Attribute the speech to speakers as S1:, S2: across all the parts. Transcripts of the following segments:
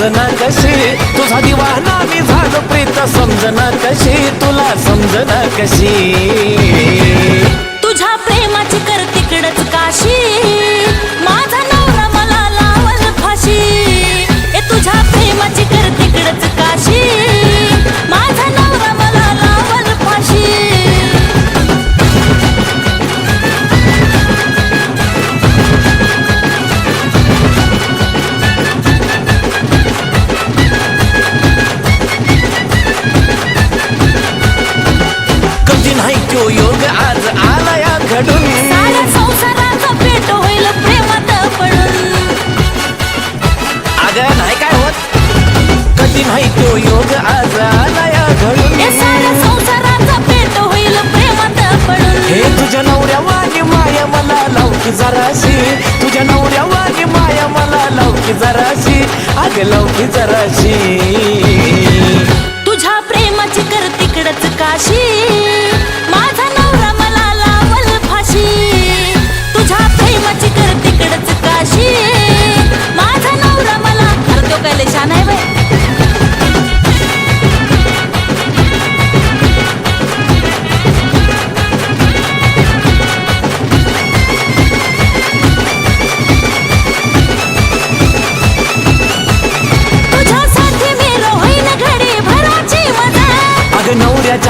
S1: समजना कशी? तुझा दिवाना मी झालो प्रीत समजना कशी? तुला समजना कशी?
S2: तुझ्या प्रेमाची कर तिकडच काशी?
S1: आज आला या घडून.
S2: संसाराचा पेट होईल प्रेमात पडून
S1: अगं नाही काय होत. कधी नाही तो योग आज आला या घडून.
S2: संसाराचा पेट होईल प्रेमात पडून
S1: हे तुझ्या नवऱ्या वाणी माया मला लावकी जराशी. तुझ्या नवऱ्या वाणी माया मला लावकी जराशी. अग लावकी जराशी.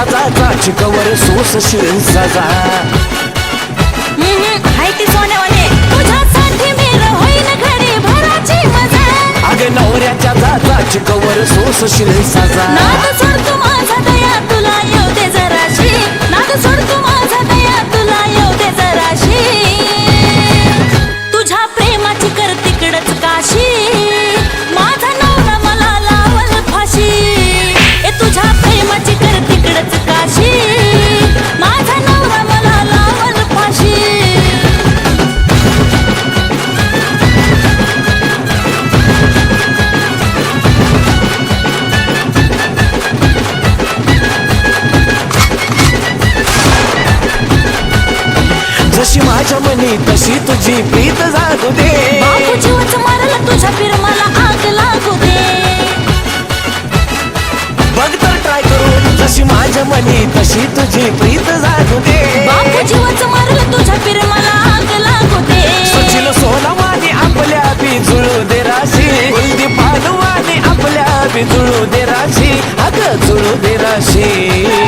S1: नवऱ्याच्या जाचा चिकवर सोस शिळ सजा
S2: हाय ती सोन्यावाने तुझ्यासाठी मी रोहीन घडी भराची मजा.
S1: अग नवऱ्याच्या जाचा चिकवर सोस शिळ सजा
S2: नाद सोड तू माझा दया तुला येऊ दे जराशी. नाद सोड तू माझा
S1: मनी तशी तुझी प्रीत जागू दे.
S2: जीवच मारला तुझ्या फिरमाला आग लागू दे.
S1: बघ तर ट्राय करून जशी माझ्या मनी तशी तुझी प्रीत जागू दे.
S2: बापू जीवच मारला तुझ्या फिरमाला आग लागू दे.
S1: सोनवानी आपल्या बिजुळू दे राशी. पानवानी आपल्या बिजुळू दे राशी. अग जुळू दे राशी.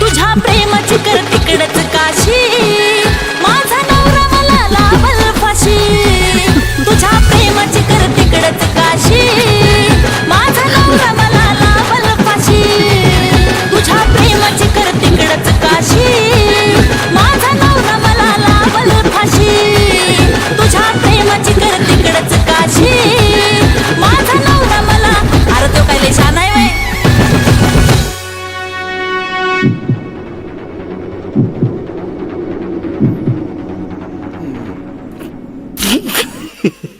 S2: तुझ्या प्रेमाची कर तिकडच काशी.